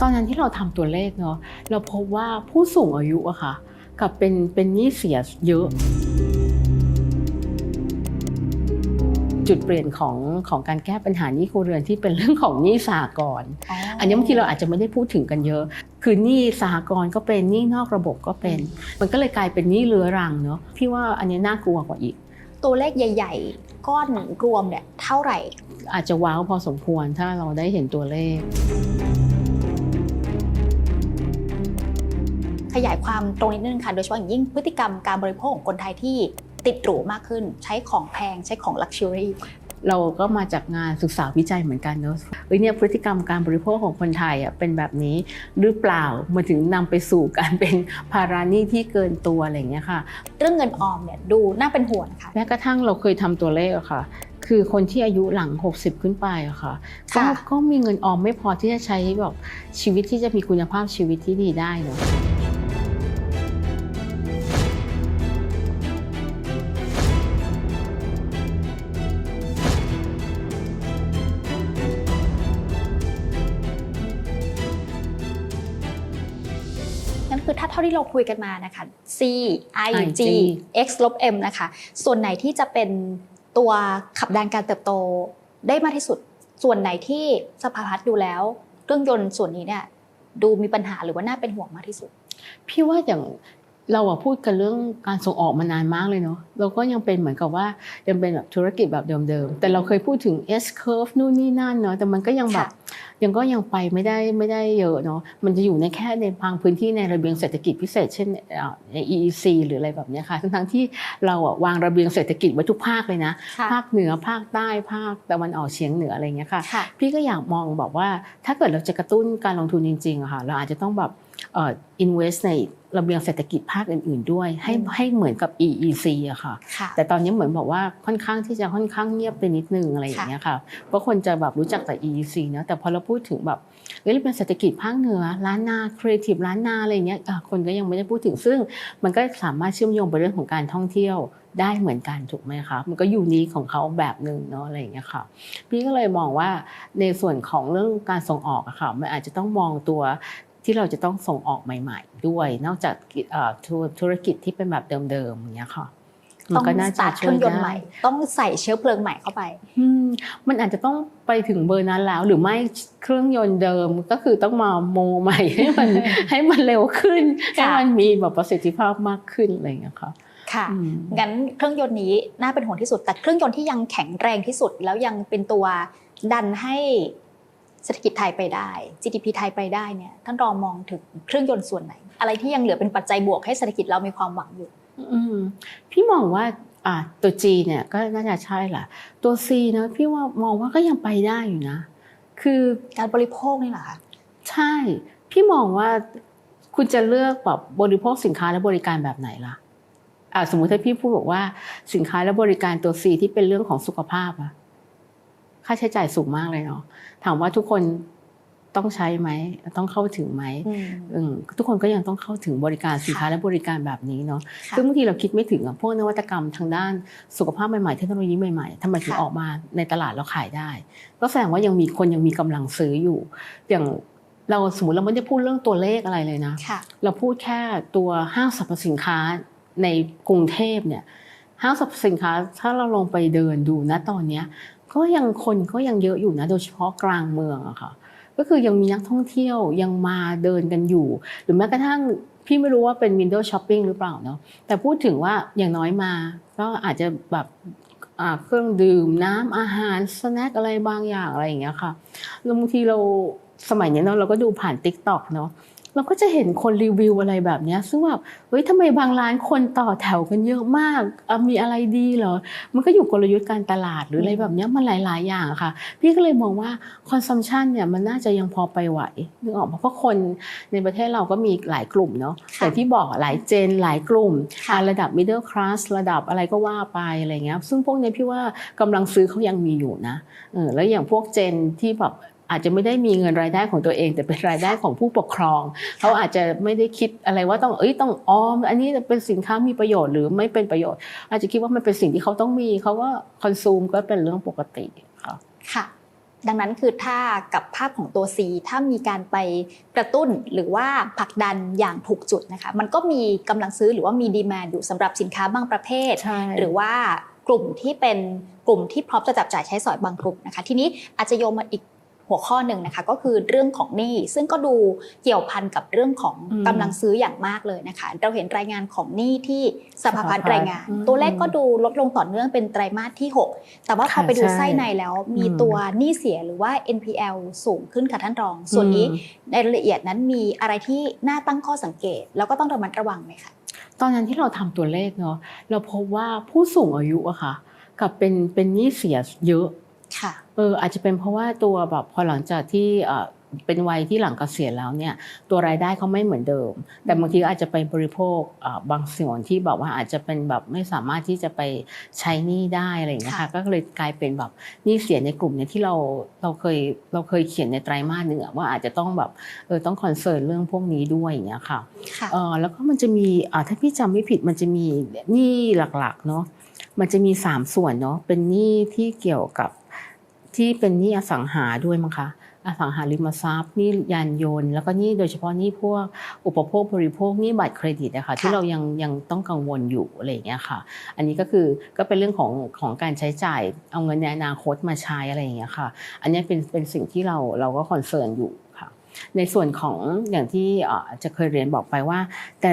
ตอนนั้นที่เราทำตัวเลขเนาะเราพบว่าผู้สูงอายุอะค่ะกับเป็นเป็นหนี้เสียเยอะ จุดเปลี่ยนของของการแก้ปัญหาหนี้ครัวเรือนที่เป็นเรื่องของหนี้สหกรณ์อันนี้บางทีเราอาจจะไม่ได้พูดถึงกันเยอะ คือหนี้สหกรณ์ก็เป็นหนี้นอกระบบก็เป็น มันก็เลยกลายเป็นหนี้เรื้อรังเนาะพี่ว่าอันนี้น่ากลัวกว่าอีก ตัวเลขใหญ่ ๆ ก้อนรวมเนี่ยเท่าไหร่ อาจจะว้าวพอสมควรถ้าเราได้เห็นตัวเลข ขยายความตรงนิดนึงค่ะ โดยเฉพาะอย่างยิ่งพฤติกรรมการบริโภคของคนไทยที่ติดหรูมากขึ้น ใช้ของแพงใช้ของลักชัวรี่เราก็มาจากงานศึกษาวิจัยเหมือนกันเนอะเอ้ยเนี่ยพฤติกรรมการบริโภคของคนไทยอะเป็นแบบนี้หรือเปล่ามันถึงนำไปสู่การเป็นภาระหนี้ที่เกินตัวอะไรอย่างเงี้ยค่ะ เรื่องเงินออมเนี่ยดูน่าเป็นห่วงค่ะแม้กระทั่งเราเคยทำตัวเลขอะค่ะ คือคนที่อายุหลัง 60 ขึ้นไปอะค่ะก็ค่ะก็มีเงินออมไม่พอที่จะใช้แบบชีวิตที่จะมีคุณภาพชีวิตที่ดีได้เนอะ คือถ้าเท่าที่เราคุยกันมานะคะ C I G X ลบ M นะคะ ส่วนไหนที่จะเป็นตัวขับดันการเติบโตได้มากที่สุด ส่วนไหนที่สภาพัฒน์ดูแล้ว เครื่องยนต์ส่วนนี้เนี่ยดูมีปัญหาหรือว่าน่าเป็นห่วงมากที่สุด พี่ว่าอย่าง เราอะพูดกันเรื่องการส่งออกมานานมากเลยเนาะเราก็ยังเป็นเหมือนกับว่ายังเป็นแบบธุรกิจแบบเดิมๆแต่เราเคยพูดถึง S curve นู่นนี่นั่นเนาะแต่มันก็ยังแบบยังก็ยังไปไม่ได้ไม่ได้เยอะเนาะมันจะอยู่ในแค่ในบางพื้นที่ในระเบียงเศรษฐกิจพิเศษ เช่นเอ่อใน EEC หรืออะไรแบบเนี้ยค่ะทั้งๆที่เราอะวางระเบียงเศรษฐกิจไว้ทุกภาคเลยนะค่ะภาคเหนือภาคใต้ภาคตะวันออกเฉียงเหนืออะไรเงี้ยค่ะค่ะ พี่ก็อยากมองบอกว่าถ้าเกิดเราจะกระตุ้นการลงทุนจริงๆอะค่ะเราอาจจะต้องแบบ เอ่อ invest ในระเบียงเศรษฐกิจภาคอื่นๆด้วย ให้อืมให้เหมือนกับ EEC อะค่ะค่ะ แต่ตอนนี้เหมือนบอกว่าค่อนข้างที่จะค่อนข้างเงียบไปนิดนึงอะไรอย่างเงี้ยค่ะเพราะคนจะแบบรู้จักแต่ EEC นะแต่พอเราพูดถึงแบบเฮ้ยเป็นเศรษฐกิจภาคเหนือล้านนาครีเอทีฟล้านนาอะไรอย่างเงี้ยอะคนก็ยังไม่ได้พูดถึงซึ่ง มันก็สามารถเชื่อมโยงไปเรื่องของการท่องเที่ยวได้เหมือนกันถูกไหมคะมันก็ยูนิคของเขาแบบหนึ่งเนาะอะไรอย่างเงี้ยค่ะ พี่ก็เลยมองว่าในส่วนของเรื่องการส่งออกอะค่ะมันอาจจะต้องมองตัว ที่เราจะต้องส่งออกใหม่ ๆ ด้วย นอกจากเอ่อธุธุรกิจที่เป็นแบบเดิมๆอย่างเงี้ยค่ะมัต้องก็น่าสจะตาร์ทเคช่วรื่ยองยนต์ได้ใหม่ต้องใส่เชื้อเพลิงใหม่เข้าไปอืมมันอาจจะต้องไปถึงเบอร์นั้นแล้ว หรือไม่เครื่องยนต์เดิมก็คือต้องมาโมใหม่ให้มันให้มันเร็วขึ้นให้ค่ะมันมีแบบประสิทธิภาพมากขึ้นอะไรอย่างเงี้ยค่ะค่ะอืมงั้นเครื่องยนต์นี้น่าเป็นห่วงที่สุด แต่เครื่องยนต์ที่ยังแข็งแรงที่สุด แล้วยังเป็นตัวดันให้ เศรษฐกิจไทยไปได้ GDP ไทยไปได้เนี่ยท่านรองมองถึงเครื่องยนต์ส่วนไหน อะไรที่ยังเหลือเป็นปัจจัยบวกให้เศรษฐกิจเรามีความหวังอยู่อืมพี่มองว่าอะตัว G เนี่ยก็น่าจะใช่แหละตัว C นะพี่ว่ามองว่าก็ยังไปได้อยู่นะ คือการบริโภคนี่เหรอคะใช่ พี่มองว่าคุณจะเลือกแบบบริโภคสินค้าและบริการแบบไหนล่ะอะสมมุติถ้าพี่พูดบอกว่าสินค้าและบริการตัว C ที่เป็นเรื่องของสุขภาพอะ ค่าใช้จ่ายสูงมากเลยเนาะถามว่าทุกคนต้องใช้ไหมต้องเข้าถึงไหมอืมอืมทุกคนก็ยังต้องเข้าถึงบริการสินค้าและบริการแบบนี้เนาะค่ะซึ่งบางทีเราคิดไม่ถึงอะพวกนวัตกรรมทางด้านสุขภาพใหม่ๆเทคโนโลยีใหม่ๆทำไมถึงค่ะออกมาในตลาดเราขายได้ ก็แสดงว่ายังมีคนยังมีกำลังซื้ออยู่ อย่างเราสมมติเราไม่ได้พูดเรื่องตัวเลขอะไรเลยนะค่ะเราพูดแค่ตัวห้างสรรพสินค้าในกรุงเทพเนี่ยห้างสรรพสินค้าถ้าเราลงไปเดินดูนะตอนเนี้ย ก็ยังคนก็ยังเยอะอยู่นะโดยเฉพาะกลางเมืองอะค่ะก็คือยังมีนักท่องเที่ยวยังมาเดินกันอยู่ หรือแม้กระทั่งพี่ไม่รู้ว่าเป็น window shopping หรือเปล่าเนาะแต่พูดถึงว่าอย่างน้อยมา ก็อาจจะแบบเครื่องดื่มน้ำอาหารสแน็คอะไรบางอย่างอะไรอย่างเงี้ยค่ะแล้วบางทีเราสมัยนี้เนาะเราก็ดูผ่าน t ิ k t o k เนาะ เราก็จะเห็นคนรีวิวอะไรแบบเนี้ยซึ่งแบบเฮ้ยทำไมบางร้านคนต่อแถวกันเยอะมากอะมีอะไรดีเหรอมันก็อยู่กลยุทธ์การตลาดหรืออะไรแบบเนี้ยมันหลาย ๆ อย่างอะค่ะ พี่ก็เลยมองว่าคอนซัมชันเนี่ยมันน่าจะยังพอไปไหวนึกออกปะเพราะคนในประเทศเราก็มีหลายกลุ่มเนาะค่ะแต่ที่บอกอะหลายเจนหลายกลุ่มค่ะอะระดับ middle class ระดับอะไรก็ว่าไปอะไรเงี้ยซึ่งพวกเนี้ยพี่ว่ากำลังซื้อเขายังมีอยู่นะเออแล้วอย่างพวกเจนที่แบบ อาจจะไม่ได้มีเงินรายได้ของตัวเอง แต่เป็นรายได้ของผู้ปกครอง เขาอาจจะไม่ได้คิดอะไรว่าต้องเอ้ยต้องออม อันนี้เป็นสินค้ามีประโยชน์หรือไม่เป็นประโยชน์ อาจจะคิดว่ามันเป็นสิ่งที่เขาต้องมีเขาก็คอนซูมก็เป็นเรื่องปกติค่ะค่ะ ดังนั้นคือถ้ากับภาพของตัว C ถ้ามีการไปกระตุ้นหรือว่าผลักดันอย่างถูกจุดนะคะมันก็มีกำลังซื้อหรือว่ามีดีแมนอยู่สำหรับสินค้าบางประเภทใช่หรือว่ากลุ่มที่เป็นกลุ่มที่พร้อมจะจับจ่ายใช้สอยบางกลุ่มนะคะ ทีนี้อาจจะโยงมาอีก หัวข้อหนึ่งนะคะก็คือเรื่องของหนี้ซึ่งก็ดูเกี่ยวพันกับเรื่องของอืมกำลังซื้ออย่างมากเลยนะคะ เราเห็นรายงานของหนี้ที่สภาพัฒน์สภาพัฒน์รายงานอืมตัวเลขก็ดูลดลงต่อเนื่องเป็นไตรมาสที่ 6 แต่ว่าพอค่ะไปดูใช่ไส้ในแล้วมีอืมตัวหนี้เสียหรือว่า NPL สูงขึ้นค่ะท่านรอง ส่วนนี้อืมในรายละเอียดนั้นมีอะไรที่น่าตั้งข้อสังเกต แล้วก็ต้องระมัดระวังไหมคะตอนนั้นที่เราทำตัวเลขเนาะเราพบว่าผู้สูงอายุอะค่ะกับเป็นเป็นหนี้เสียเยอะ ค่ะเอออาจจะเป็นเพราะว่าตัวแบบพอหลังจากที่เอ่อเป็นวัยที่หลังเกษียณแล้วเนี่ยตัวรายได้เขาไม่เหมือนเดิม แต่บางทีก็อาจจะไปบริโภคเอ่อบางส่วนที่แบบว่าอาจจะเป็นแบบไม่สามารถที่จะไปใช้หนี้ได้อะไรอย่างเงี้ยค่ะค่ะก็เลยกลายเป็นแบบหนี้เสียในกลุ่มเนี้ยที่เราเราเคยเราเคยเขียนในไตรมาสหนึ่งอะว่าอาจจะต้องแบบเออต้องคอนเซิร์นเรื่องพวกนี้ด้วยอย่างเงี้ยค่ะค่ะเออแล้วก็มันจะมีอ่าถ้าพี่จำไม่ผิดมันจะมีหนี้หลักๆเนาะมันจะมีสามส่วนเนาะเป็นหนี้ที่เกี่ยวกับ ที่เป็นหนี้อสังหาด้วยมั้งคะอสังหาริมทรัพย์หนี้ยานยนต์แล้วก็หนี้โดยเฉพาะหนี้พวกอุปโภคบริโภคหนี้บัตรเครดิตนะคะที่เรายังยังต้องกังวลอยู่อะไรอย่างเงี้ยค่ะ อันนี้ก็คือก็เป็นเรื่องของของการใช้จ่ายเอาเงินในอนาคตมาใช้อะไรอย่างเงี้ยค่ะ อันนี้เป็นเป็นสิ่งที่เราเราก็คอนเซิร์นอยู่ค่ะในส่วนของอย่างที่เอ่อจะเคยเรียนบอกไปว่า แต่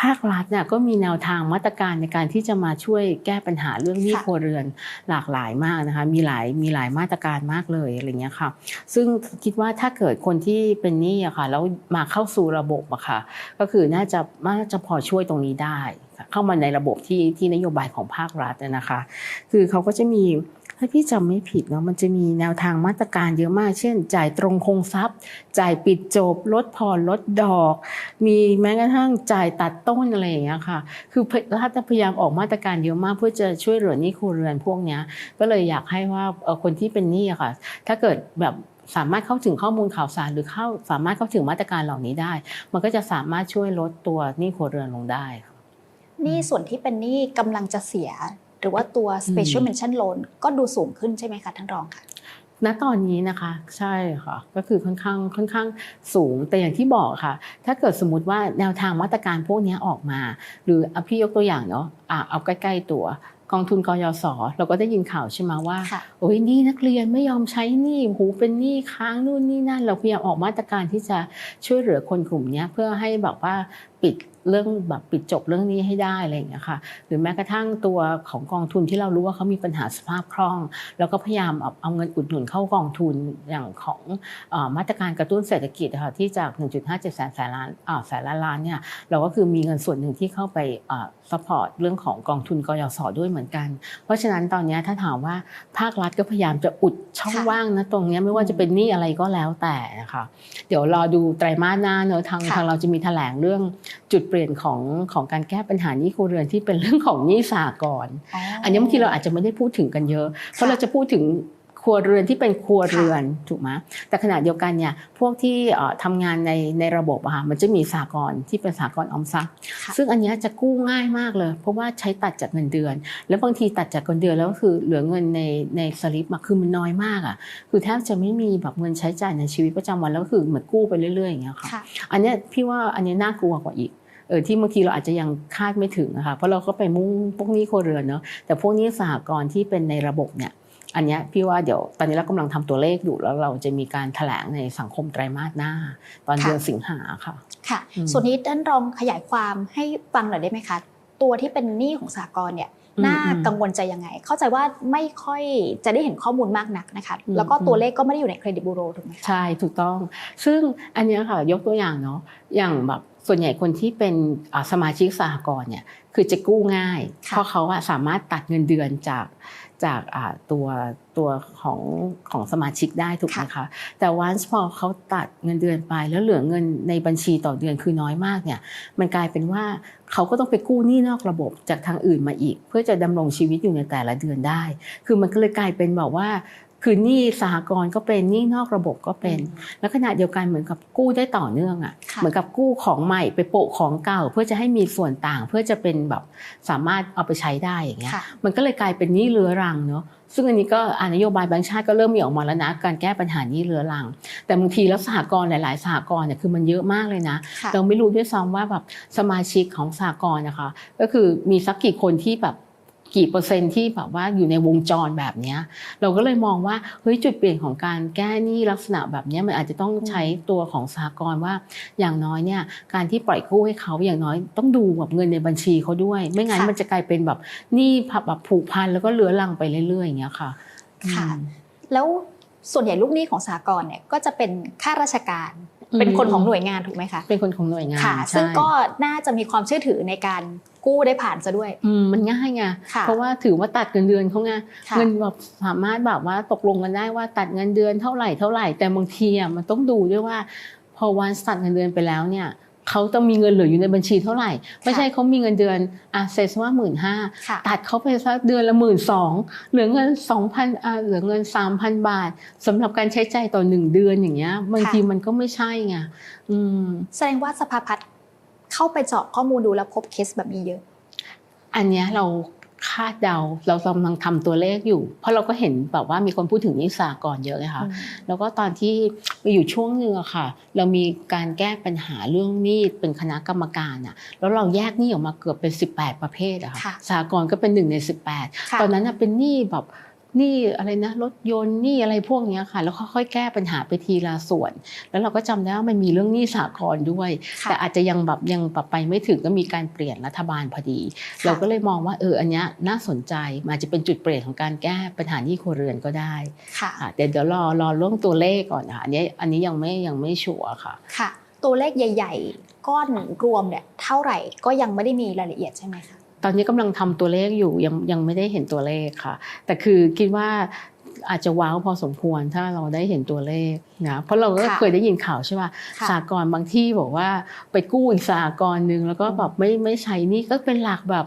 ภาครัฐเนี่ยก็มีแนวทางมาตรการในการที่จะมาช่วยแก้ปัญหาเรื่องหนี้ครัวเรือนหลากหลายมากนะคะมีหลายมีหลายมาตรการมากเลยอะไรเงี้ยค่ะ ซึ่งคิดว่าถ้าเกิดคนที่เป็นหนี้อะค่ะแล้วมาเข้าสู่ระบบอะค่ะ ก็คือน่าจะน่าจะพอช่วยตรงนี้ได้ เข้ามาในระบบที่ที่นโยบายของภาครัฐนะคะ คือเขาก็จะมี ถ้าพี่จำไม่ผิดเนาะมันจะมีแนวทางมาตรการเยอะมาก เช่น จ่ายตรงคงทรัพย์ จ่ายปิดจบ ลดผ่อนลดดอก มีแม้กระทั่งจ่ายตัดต้นอะไรอย่างเงี้ยค่ะ คือรัฐพยายามออกมาตรการเยอะมาก เพื่อจะช่วยเหลือหนี้ครัวเรือนพวกเนี้ย ก็เลยอยากให้ว่าคนที่เป็นหนี้อะค่ะ ถ้าเกิดแบบสามารถเข้าถึงข้อมูลข่าวสารหรือเข้าสามารถเข้าถึงมาตรการเหล่านี้ได้ มันก็จะสามารถช่วยลดตัวหนี้ครัวเรือนลงได้ค่ะหนี่ส่วนที่เป็นหนี้กำลังจะเสีย รือว่าตัว special อืม mention loan ก็ดูสูงขึ้นใช่ไหมคะท่านรองค่ะณตอนนี้นะคะใช่ค่ะก็คือค่อนข้างค่อนข้างสูงแต่อย่างที่บอกค่ะ ถ้าเกิดสมมติว่าแนวทางมาตรการพวกนี้ออกมา หรืออะพี่ยกตัวอย่างเนาะอะเอาใกล้ ๆ ตัวกองทุนกยศเราก็ได้ยินข่าวใช่ไหมว่าค่ะโอ้ยหนี่นักเรียนไม่ยอมใช้หนี้หูเป็นหนี้ค้างนู่นนี่นั่น เราพยายามออกมาตรการที่จะช่วยเหลือคนกลุ่มเนี้ยเพื่อให้แบบว่าปิด เรื่องแบบปิดจบเรื่องนี้ให้ได้อะไรอย่างเงี้ยค่ะหรือแม้กระทั่งตัวของกองทุนที่เรารู้ว่าเขามีปัญหาสภาพคล่อง แล้วก็พยายามเอาเอาเงินอุดหนุนเข้ากองทุนอย่างของมาตรการกระตุ้นเศรษฐกิจค่ะที่จาก 1.57แสนแสนล้านแสนล้านล้านเนี่ยเราก็คือมีเงินส่วนหนึ่งที่เข้าไป ซัพพอร์ตเรื่องของกองทุนกยศด้วยเหมือนกัน เพราะฉะนั้นตอนเนี้ยถ้าถามว่าภาครัฐก็พยายามจะอุดช่องค่ะว่างนะตรงเนี้ยไม่ว่าจะเป็นหนี้อะไรก็แล้วแต่นะคะเดี๋ยวรอดูไตรมาสหน้าเนอะทางค่ะทางเราจะมีแถลงเรื่องจุดเปลี่ยนของของการแก้ปัญหาหนี้ครัวเรือนที่เป็นเรื่องของหนี้สากลอันนี้บางทีเราอาจจะไม่ได้พูดถึงกันเยอะ เพราะเราจะพูดถึงค รัวเรือนที่เป็นครัวเรือนถูกไหมแต่ขณะเดียวกันเนี่ยพวกที่เอ่อทำงานในในระบบอะค่ะมันจะมีสากลที่เป็นสากลออมทรัพย์ค่ะซึ่งอันเนี้ยจะกู้ง่ายมากเลย เพราะว่าใช้ตัดจากเงินเดือน แล้วบางทีตัดจากเงินเดือนแล้วก็คือเหลือเงินในในสลิปมาคือมันน้อยมากอะคือแทบจะไม่มีแบบเงินใช้จ่ายในชีวิตประจำวันแล้วก็คือเหมือนกู้ไปเรื่อยๆอย่างเงี้ยค่ะค่ะอันเนี้ยพี่ว่าอันเนี้ยน่ากลัวกว่าอีกเออที่บางทีเราอาจจะยังคาดไม่ถึงนะคะเพราะเราก็ไปมุ่งพวกหนี้ครัวเรือนเนาะแต่พวกหนี้สหกรณ์ที่เป็นในระบบเนี่ย อันเนี้ยพี่ว่าเดี๋ยวตอนนี้เรากำลังทำตัวเลขอยู่แล้วเราจะมีการแถลงในสังคมไตรมาสหน้า ตอนค่ะเดือนสิงหาค่ะ ค่ะอืมส่วนนี้ท่านรองขยายความให้ฟังหน่อยได้ไหมคะ ตัวที่เป็นหนี้ของสากลเนี่ยอืมน่าอืมกังวลใจยังไง เข้าใจว่าไม่ค่อยจะได้เห็นข้อมูลมากนักนะคะอืมแล้วก็ตัวเลขก็ไม่ได้อยู่ในเครดิตบูโรถูกไหมคะใช่ ถูกต้อง ซึ่งอันเนี้ยค่ะยกตัวอย่างเนาะ อย่างแบบส่วนใหญ่คนที่เป็นอ่าสมาชิกสหกรณ์เนี่ย คือจะกู้ง่ายค่ะเพราะเขาอะสามารถตัดเงินเดือนจาก จากอ่าตัวตัวของของสมาชิกได้ถูกไหมคะแต่วันพอเขาตัดเงินเดือนไป แล้วเหลือเงินในบัญชีต่อเดือนคือน้อยมากเนี่ยมันกลายเป็นว่าเขาก็ต้องไปกู้หนี้นอกระบบจากทางอื่นมาอีก เพื่อจะดำรงชีวิตอยู่ในแต่ละเดือนได้ คือมันก็เลยกลายเป็นแบบว่า คือหนี้สหกรณ์ก็เป็นหนี้นอกระบบก็เป็นอืมแล้วขณะเดียวกันเหมือนกับกู้ได้ต่อเนื่องอะค่ะเหมือนกับกู้ของใหม่ไปโปะของเก่า เพื่อจะให้มีส่วนต่าง เพื่อจะเป็นแบบสามารถเอาไปใช้ได้อย่างเงี้ยค่ะมันก็เลยกลายเป็นหนี้เรื้อรังเนาะซึ่งอันนี้ก็อ่านโยบายแบงก์ชาติก็เริ่มมีออกมาแล้วนะ การแก้ปัญหาหนี้เรื้อรัง แต่บางทีแล้วสหกรณ์หลาย ๆ สหกรณ์เนี่ยคือมันเยอะมากเลยนะค่ะเราไม่รู้ด้วยซ้ำว่าแบบสมาชิกของสหกรณ์นะคะ ก็คือมีสักกี่คนที่แบบ กี่เปอร์เซ็นต์ที่แบบว่าอยู่ในวงจรแบบเนี้ยเราก็เลยมองว่าเฮ้ยจุดเปลี่ยนของการแก้หนี้ลักษณะแบบเนี้ยมันอาจจะต้องใช้ตัวของสหกรณ์ว่า อย่างน้อยเนี่ยการที่ปล่อยกู้ให้เขาอย่างน้อยต้องดูแบบเงินในบัญชีเขาด้วย ไม่งั้นค่ะมันจะกลายเป็นแบบหนี้แบบผูกพันแล้วก็เลื้อรังไปเรื่อยๆอย่างเงี้ยค่ะค่ะอืมแล้วส่วนใหญ่ลูกหนี้ของสหกรณ์เนี่ยก็จะเป็นข้าราชการอืมเป็นคนของหน่วยงานถูกไหมคะ เป็นคนของหน่วยงานค่ะใช่ซึ่งก็น่าจะมีความเชื่อถือในการ กู้ได้ผ่านซะด้วยอืมมันง่ายไงค่ะเพราะว่าถือว่าตัดเงินเดือนเขาไงค่ะเงินแบบสามารถแบบว่าตกลงกันได้ว่าตัดเงินเดือนเท่าไหร่เท่าไหร่แต่บางทีอะมันต้องดูด้วยว่า พอวันตัดเงินเดือนไปแล้วเนี่ยเขาต้องมีเงินเหลืออยู่ในบัญชีเท่าไหร่ ไม่ใช่เขามีเงินเดือนอะเซสว่าหมื่นห้าค่ะตัดเขาไปสักเดือนละหมื่นสองเหลือเงินสองพันอะเหลือเงินสามพันบาทสำหรับการใช้จ่ายต่อหนึ่งเดือนอย่างเงี้ยบางทีมันก็ไม่ใช่ไงอืมแสดงว่าสภาพัฒน์ เข้าไปเจาะข้อมูลดูแล้วพบเคสแบบนี้เยอะ อันเนี้ยเราคาดเดาเรากำลังทำตัวเลขอยู่ เพราะเราก็เห็นแบบว่ามีคนพูดถึงนิสากรเยอะเลยค่ะแล้วก็ตอนที่มีอยู่ช่วงหนึงอะค่ะ เรามีการแก้ปัญหาเรื่องหนี้เป็นคณะกรรมการอะแล้วเราแยกหนี้ออกมาเกือบเป็น 18 ประเภทอะค่ะค่ะสากรณ์ก็เป็นหนึ่งในค่ะ18 ตอนนั้นอะเป็นหนี้แบบห นี้อะไรนะรถยนต์หนี้อะไรพวกเนี้ยค่ะ แล้วค่อยๆแก้ปัญหาไปทีละส่วน แล้วเราก็จำได้ว่ามันมีเรื่องหนี้สากรณ์ด้วยค่ะแต่อาจจะยังแบบยังปรับไปไม่ถึงก็มีการเปลี่ยนรัฐบาลพอดี เราก็เลยมองว่าเอออันเนี้ยน่าสนใจมันอาจจะเป็นจุดเปลี่ยนของการแก้ปัญหาหนี้ครัวเรือนก็ได้ค่ะค่ะเดี๋ยวเดี๋ยวรอรอเรื่องตัวเลขก่อนค่ะอันนี้อันนี้ยังไม่ยังไม่ชัวร์ค่ะค่ะ ตัวเลขใหญ่ ๆ ก้อนรวมเนี่ยเท่าไหร่ก็ยังไม่ได้มีรายละเอียดใช่ไหมคะต อนนี้กำลังทำตัวเลขอยู่ยังยังไม่ได้เห็นตัวเลขค่ะ แต่คือคิดว่าอาจจะว้าวพอสมควรถ้าเราได้เห็นตัวเลขนะเพราะเราก็ค่ะเคยได้ยินข่าวใช่ป่ะค่ะสากรณ์บางที่บอกว่าไปกู้อีกสากรณ์หนึ่งแล้วก็แบบไม่ไม่ใช้หนี่ก็เป็นหลักแบบ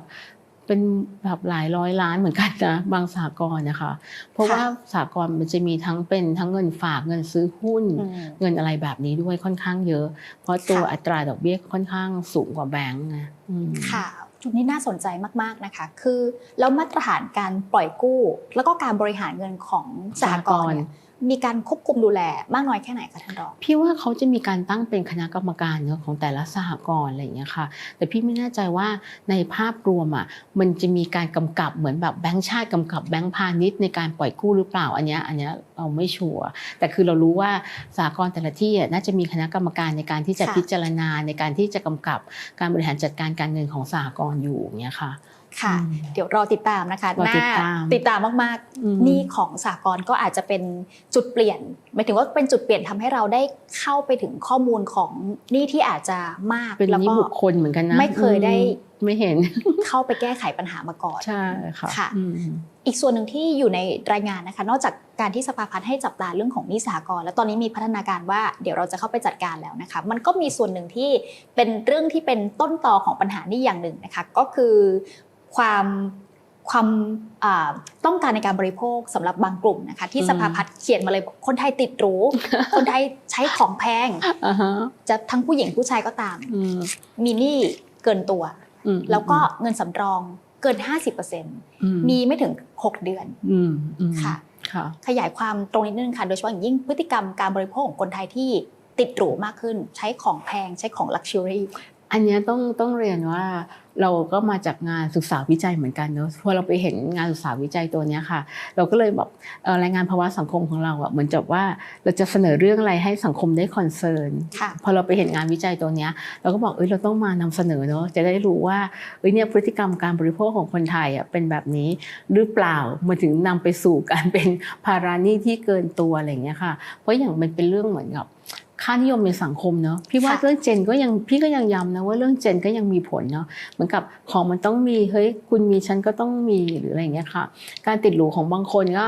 เป็นแบบหลายร้อยล้านเหมือนกันนะบางสากรณ์นะคะ เพราะค่ะว่าสากรณ์มันจะมีทั้งเป็นทั้งเงินฝากเงินซื้อหุ้นอืมเงินอะไรแบบนี้ด้วยค่อนข้างเยอะ เพราะตัวค่ะอัตราดอกเบี้ยค่อนข้างสูงกว่าแบงก์นะอืมค่ะ จุดนี้น่าสนใจมาก ๆ นะคะ คือ แล้วมาตรฐานการปล่อยกู้ แล้วก็การบริหารเงินของสหกรณ์เนี่ย มีการควบคุมดูแลมากน้อยแค่ไหนคะท่านรองพี่ว่าเขาจะมีการตั้งเป็นคณะกรรมการเนอะของแต่ละสหกรณ์อะไรอย่างเงี้ยค่ะ แต่พี่ไม่แน่ใจว่าในภาพรวมอะมันจะมีการกำกับเหมือนแบบแบงก์ชาติกำกับแบงก์พาณิชย์ในการปล่อยกู้หรือเปล่าอันเนี้ยอันเนี้ยเราไม่ชัวร์แต่คือเรารู้ว่าสหกรณ์แต่ละที่อะน่าจะมีคณะกรรมการในการที่จะพิจารณาในการที่จะกำกับการบริหารจัดการการเงินของสหกรณ์อยู่อย่างเงี้ยค่ะ ค่ะอืมเดี๋ยวรอติดตามนะคะรอติดน่ตามติดตามมากอืมๆหนี่ของสากลก็อาจจะเป็นจุดเปลี่ยนหมายถึงว่าเป็นจุดเปลี่ยนทำให้เราได้เข้าไปถึงข้อมูลของหนี่ที่อาจจะมากเป็นแล้วนิก็ บุคคลเหมือนกันนะไม่เคยได้ อืมไม่เห็น เข้าไปแก้ไขปัญหามาก่อน ใช่ค่ะค่ะ อืมอีกส่วนหนึ่งที่อยู่ในรายงานนะคะ นอกจากการที่สภาพัฒน์ให้จับตาเรื่องของหนี้สหกรณ์แล้วตอนนี้มีพัฒนาการว่าเดี๋ยวเราจะเข้าไปจัดการแล้วนะคะ มันก็มีส่วนหนึ่งที่เป็นเรื่องที่เป็นต้นตอของปัญหานี้อย่างหนึ่งนะคะ ก็คือ ความความอ่าต้องการในการบริโภคสำหรับบางกลุ่มนะคะที่อืมสภาพัฒน์เขียนมาเลยบอกคนไทยติดหรูคนไทยใช้ของแพงอ่าฮะจะทั้งผู้หญิงผู้ชายก็ตามอืมมีหนี้เกินตัวอืมแล้วก็เงินสำรองเกิน 50%อืมีไม่ถึง 6 เดือนอืมอืมค่ะค่ะขยายความตรงนี้นิดนึงค่ะ โดยเฉพาะอย่างยิ่งพฤติกรรมการบริโภคของคนไทยที่ติดหรูมากขึ้น ใช้ของแพงใช้ของลักชัวรี่ อันเนี้ยต้องต้องเรียนว่าเราก็มาจากงานศึกษาวิจัยเหมือนกันเนอะพอเราไปเห็นงานศึกษาวิจัยตัวเนี้ยค่ะ เราก็เลยแบบเอ่อรายงานภาวะสังคมของเราอะเหมือนกับว่าเราจะเสนอเรื่องอะไรให้สังคมได้คอนเซิร์นค่ะพอเราไปเห็นงานวิจัยตัวเนี้ยเราก็บอกเอ้ยเราต้องมานำเสนอเนอะจะได้รู้ว่าเอ้ยเนี่ยพฤติกรรมการบริโภคของคนไทยอะเป็นแบบนี้หรือเปล่ามันถึงนำไปสู่การเป็นภาราหนี้ที่เกินตัวอะไรอย่างเงี้ยค่ะ เพราะอย่างมันเป็นเรื่องเหมือนกับ ค่านิยมในสังคมเนอะพี่ว่าค่ะเรื่องเจนก็ยังพี่ก็ยังย้ำนะว่าเรื่องเจนก็ยังมีผลเนาะเหมือนกับของมันต้องมีเฮ้ยคุณมีฉันก็ต้องมีหรืออะไรอย่างเงี้ยค่ะ การติดหรูของบางคนก็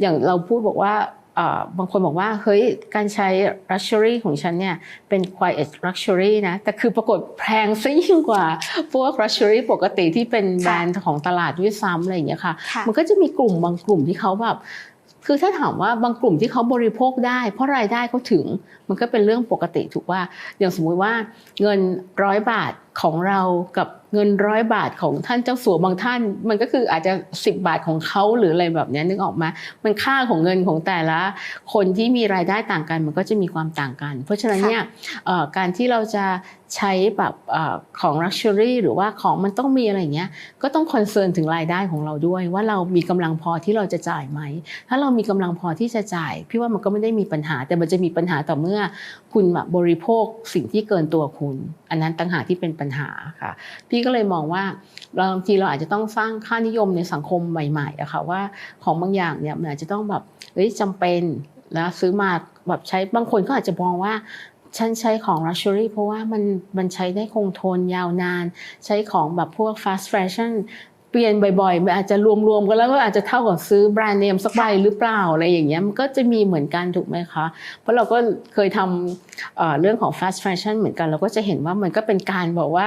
อย่างเราพูดบอกว่าอ่าบางคนบอกว่าเฮ้ยการใช้ luxury ของฉันเนี่ยเป็น quiet luxury นะแต่คือปรากฏแพงซะยิ่งกว่าพวก luxury ปกติที่เป็นแบรนด์ของตลาดด้วยซ้ำอะไรอย่างเงี้ยค่ะค่ะมันก็จะมีกลุ่มบางกลุ่มที่เขาแบบ คือถ้าถามว่าบางกลุ่มที่เขาบริโภคได้ เพราะรายได้เขาถึงมันก็เป็นเรื่องปกติถูกว่าอย่างสมมุติว่าเงินร้อยบาทของเรากับเงินร้อยบาทของท่านเจ้าสัวบางท่าน มันก็คืออาจจะ 10 บาทของเขาหรืออะไรแบบนี้นึกออกมา มันค่าของเงินของแต่ละ คนที่มีรายได้ต่างกันมันก็จะมีความต่างกัน เพราะฉะนั้นเนี่ยการที่เราจะ ใช้แบบอของ luxury หรือว่าของมันต้องมีอะไรอย่างเงี้ยก็ต้องคอนเซิร์นถึงรายได้ของเราด้วย ว่าเรามีกำลังพอที่เราจะจ่ายไหม ถ้าเรามีกำลังพอที่จะจ่าย พี่ว่ามันก็ไม่ได้มีปัญหา แต่มันจะมีปัญหาต่อเมื่อ คุณแบบบริโภคสิ่งที่เกินตัวคุณ อันนั้นต่างหากที่เป็นปัญหาค่ะ พี่ก็เลยมองว่าบางทีเราอาจจะต้องสร้างค่านิยมในสังคมใหม่ๆอะค่ะว่าของบางอย่างเนี่ยมันอาจจะต้องแบบเฮ้ยจำเป็นแล้วซื้อมาแบบใช้บางคนก็อาจจะมองว่า ฉันใช้ของ luxury เพราะว่ามันมันใช้ได้คงทนยาวนาน ใช้ของแบบพวก fast fashion เปลี่ยนบ่อยๆมันอาจจะรวมๆกันแล้วก็อาจจะเท่ากับซื้อแบรนด์เนมสักใบหรือเปล่าอะไรอย่างเงี้ยมันก็จะมีเหมือนกันถูกไหมคะ เพราะเราก็เคยทำเอ่อเรื่องของ fast fashion เหมือนกัน เราก็จะเห็นว่ามันก็เป็นการบอกว่า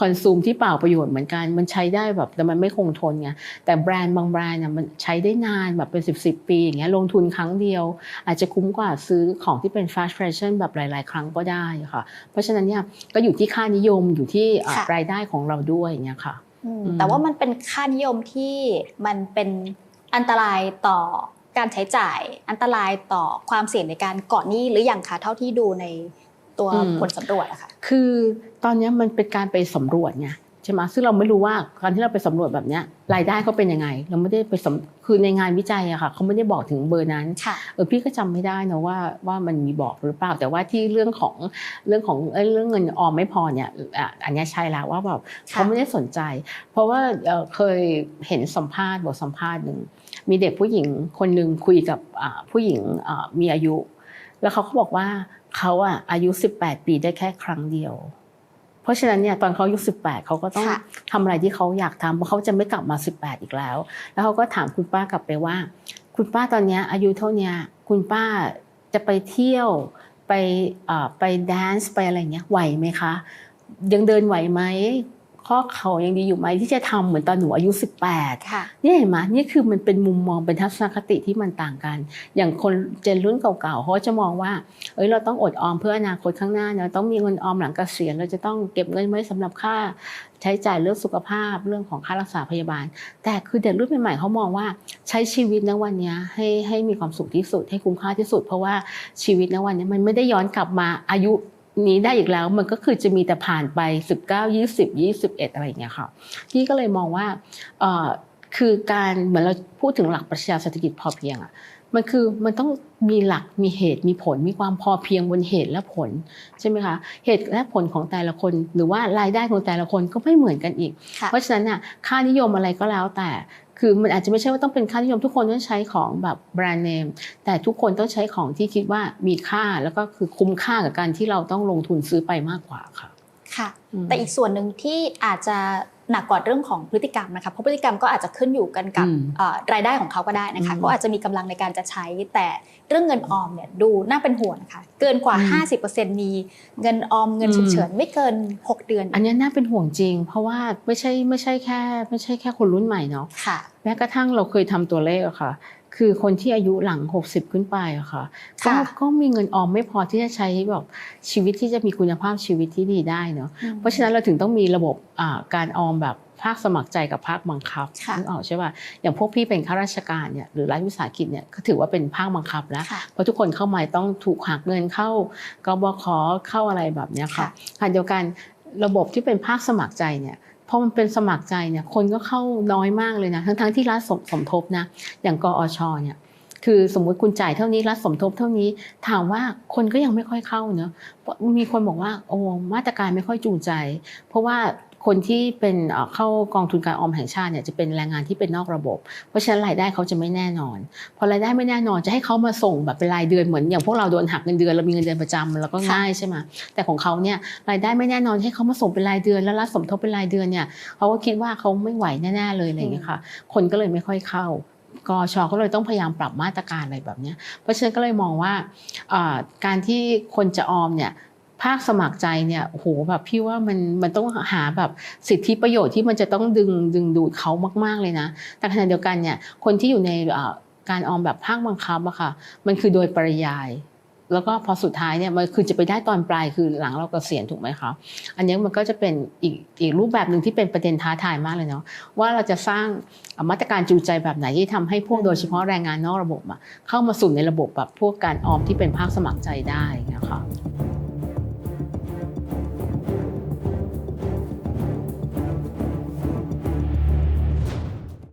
คอนซูมที่เปล่าประโยชน์เหมือนกัน มันใช้ได้แบบแต่มันไม่คงทนไงแต่แบรนด์บางแบรนด์เนี่ยมันใช้ได้นานแบบเป็น10 10ปีอย่างเงี้ยลงทุนครั้งเดียว อาจจะคุ้มกว่าซื้อของที่เป็น fast fashion แบบหลาย ๆ ครั้งก็ได้ค่ะ เพราะฉะนั้นเนี่ยก็อยู่ที่ค่านิยมอยู่ที่เอ่อค่ะรายได้ของเราด้วยอย่างเงี้ยค่ะอืมอืม แต่ว่ามันเป็นค่านิยมที่มันเป็นอันตรายต่อการใช้จ่ายอันตรายต่อความเสี่ยงในการก่อหนี้หรืออย่างคะเท่าที่ดูในตัวผลสำรวจอะค่ะคือตอนเนี้ยมันเป็นการไปสำรวจไง ใช่ไหมซึ่งเราไม่รู้ว่าการที่เราไปสำรวจแบบเนี้ยรายได้เขาเป็นยังไง เราไม่ได้ไปสำคือในงานวิจัยอะค่ะเขาไม่ได้บอกถึงเบอร์นั้นค่ะเออพี่ก็จำไม่ได้นะว่าว่ามันมีบอกหรือเปล่า แต่ว่าที่เรื่องของเรื่องของเอ้ยเรื่องเงินออมไม่พอเนี่ยอะอันเนี้ยใช่แล้วว่าแบบค่ะเขาไม่ได้สนใจ เพราะว่าเอ่อเคยเห็นสัมภาษณ์บทสัมภาษณ์หนึ่งมีเด็กผู้หญิงคนหนึ่งคุยกับอ่าผู้หญิงอ่ามีอายุ แล้วเขาก็บอกว่าเขาอะอายุ 18 ปีได้แค่ครั้งเดียว เพราะฉะนั้นเนี่ยตอนเขาอายุ18เขาก็ต้องค่ะทำอะไรที่เขาอยากทำเพราะเขาจะไม่กลับมา18อีกแล้ว แล้วเขาก็ถามคุณป้ากลับไปว่า คุณป้าตอนเนี้ยอายุเท่าเนี้ยคุณป้าจะไปเที่ยวไปเอ่อไปแดนซ์ไปอะไรเงี้ยไหวไหมคะ ยังเดินไหวไหม ข้อเข่ายังดีอยู่ไหมที่จะทำเหมือนตอนหนูอายุ 18ค่ะเนี่ยเห็นไหมนี่คือมันเป็นมุมมองเป็นทัศนคติที่มันต่างกัน อย่างคนเจนรุ่นเก่าๆเขาก็จะมองว่า เอ้ยเราต้องอดออมเพื่ออนาคตข้างหน้าเนาะต้องมีเงินออมหลังเกษียณเราจะต้องเก็บเงินไว้สำหรับค่าใช้จ่ายเรื่องสุขภาพเรื่องของค่ารักษาพยาบาล แต่คือเด็กรุ่นใหม่ๆเขามองว่าใช้ชีวิตณวันเนี้ยให้ให้มีความสุขที่สุดให้คุ้มค่าที่สุด เพราะว่าชีวิตณวันเนี้ยมันไม่ได้ย้อนกลับมาอายุ นี้ได้อีกแล้วมันก็คือจะมีแต่ผ่านไป 19 20 21 อะไรอย่างเงี้ยค่ะพี่ก็เลยมองว่าเอ่อคือการเหมือนเราพูดถึงหลักปรัชญาเศรษฐกิจพอเพียงอะมันคือมันต้องมีหลักมีเหตุมีผลมีความพอเพียงบนเหตุและผลใช่ไหมคะเหตุและผลของแต่ละคน หรือว่ารายได้ของแต่ละคนก็ไม่เหมือนกันอีกค่ะเพราะฉะนั้นน่ะค่านิยมอะไรก็แล้วแต่ คือมันอาจจะไม่ใช่ว่าต้องเป็นค่านิยมทุกคนต้องใช้ของแบบแบรนด์เนมแต่ทุกคนต้องใช้ของที่คิดว่ามีค่าแล้วก็คือคุ้มค่ากับการที่เราต้องลงทุนซื้อไปมากกว่าค่ะค่ะมแต่อีกส่วนหนึ่งที่อาจจะ หนักกว่าเรื่องของพฤติกรรมนะคะเพราะพฤติกรรมก็อาจจะขึ้นอยู่กันกับอืมเอ่อรายได้ของเขาก็ได้นะคะอืมก็อาจจะมีกำลังในการจะใช้ แต่เรื่องเงินออมเนี่ยดูน่าเป็นห่วงนะคะเกินกว่าอืม50%มีเงินออมเงินอืมฉุกเฉินไม่เกิน 6 เดือน อันนี้น่าเป็นห่วงจริง เพราะว่าไม่ใช่ไม่ใช่แค่ ไม่ใช่แค่คนรุ่นใหม่เนาะค่ะแม้กระทั่งเราเคยทำตัวเลขอะค่ะ คือคนที่อายุหลัง 60 ขึ้นไปอะค่ะก็ค่ะก็มีเงินออมไม่พอที่จะใช้แบบชีวิตที่จะมีคุณภาพชีวิตที่ดีได้เนาะเพราะฉะนั้นเราถึงต้องมีระบบอ่าการออมแบบภาคสมัครใจกับภาคบังคับค่ะนึกออกใช่ป่ะอย่างพวกพี่เป็นข้าราชการเนี่ยหรือรัฐวิสาหกิจเนี่ยก็ถือว่าเป็นภาคบังคับแล้วค่ะเพราะทุกคนเข้ามาต้องถูกหักเงินเข้ากบขเข้าอะไรแบบเนี้ยค่ะค่ะขณะเดียวกันระบบที่เป็นภาคสมัครใจเนี่ย พอมันเป็นสมัครใจเนี่ยคนก็เข้าน้อยมากเลยนะทั้งๆที่รัฐสมสมทบนะอย่างกอชเนี่ยคือสมมุติคุณจ่ายเท่านี้รัฐสมทบเท่านี้ถามว่าคนก็ยังไม่ค่อยเข้าเนอะเพราะมีคนบอกว่าโอ้มาตรการไม่ค่อยจูงใจ เพราะว่า คนที่เป็นเอ่อเข้ากองทุนการออมแห่งชาติเนี่ยจะเป็นแรงงานที่เป็นนอกระบบ เพราะฉะนั้นรายได้เขาจะไม่แน่นอน พอรายได้ไม่แน่นอนจะให้เขามาส่งแบบเป็นรายเดือนเหมือนอย่างพวกเราโดนหักเงินเดือนเรามีเงินเดือนประจำแล้วก็ง่ายใช่ไหมแต่ของเขาเนี่ยรายได้ไม่แน่นอนให้เขามาส่งเป็นรายเดือนแล้วรัฐสมทบเป็นรายเดือนเนี่ยเขาก็คิดว่าเขาไม่ไหวแน่ๆเลยอะไรอย่างเงี้ยค่ะ คนก็เลยไม่ค่อยเข้ากชก็เลยต้องพยายามปรับมาตรการอะไรแบบเนี้ยเพราะฉะนั้นก็เลยมองว่าเอ่อการที่คนจะออมเนี่ย ภาคสมัครใจเนี่ยโหแบบพี่ว่ามันมันต้องหาแบบสิทธิประโยชน์ที่มันจะต้องดึงดึงดูดเขามาก ๆเลยนะ แต่ขณะเดียวกันเนี่ยคนที่อยู่ในการออมแบบภาคบังคับอะค่ะ มันคือโดยปริยายแล้วก็พอสุดท้ายเนี่ยมันคือจะไปได้ตอนปลายคือหลังเราเกษียณถูกไหมคะอันนี้มันก็จะเป็นอีกอีกรูปแบบหนึ่งที่เป็นประเด็นท้าทายมากเลยเนาะว่าเราจะสร้างมาตรการจูงใจแบบไหนที่ทำให้พวกโดยเฉพาะแรงงานนอกระบบอะเข้ามาสู่ในระบบแบบพวกการออมที่เป็นภาคสมัครใจได้นะคะ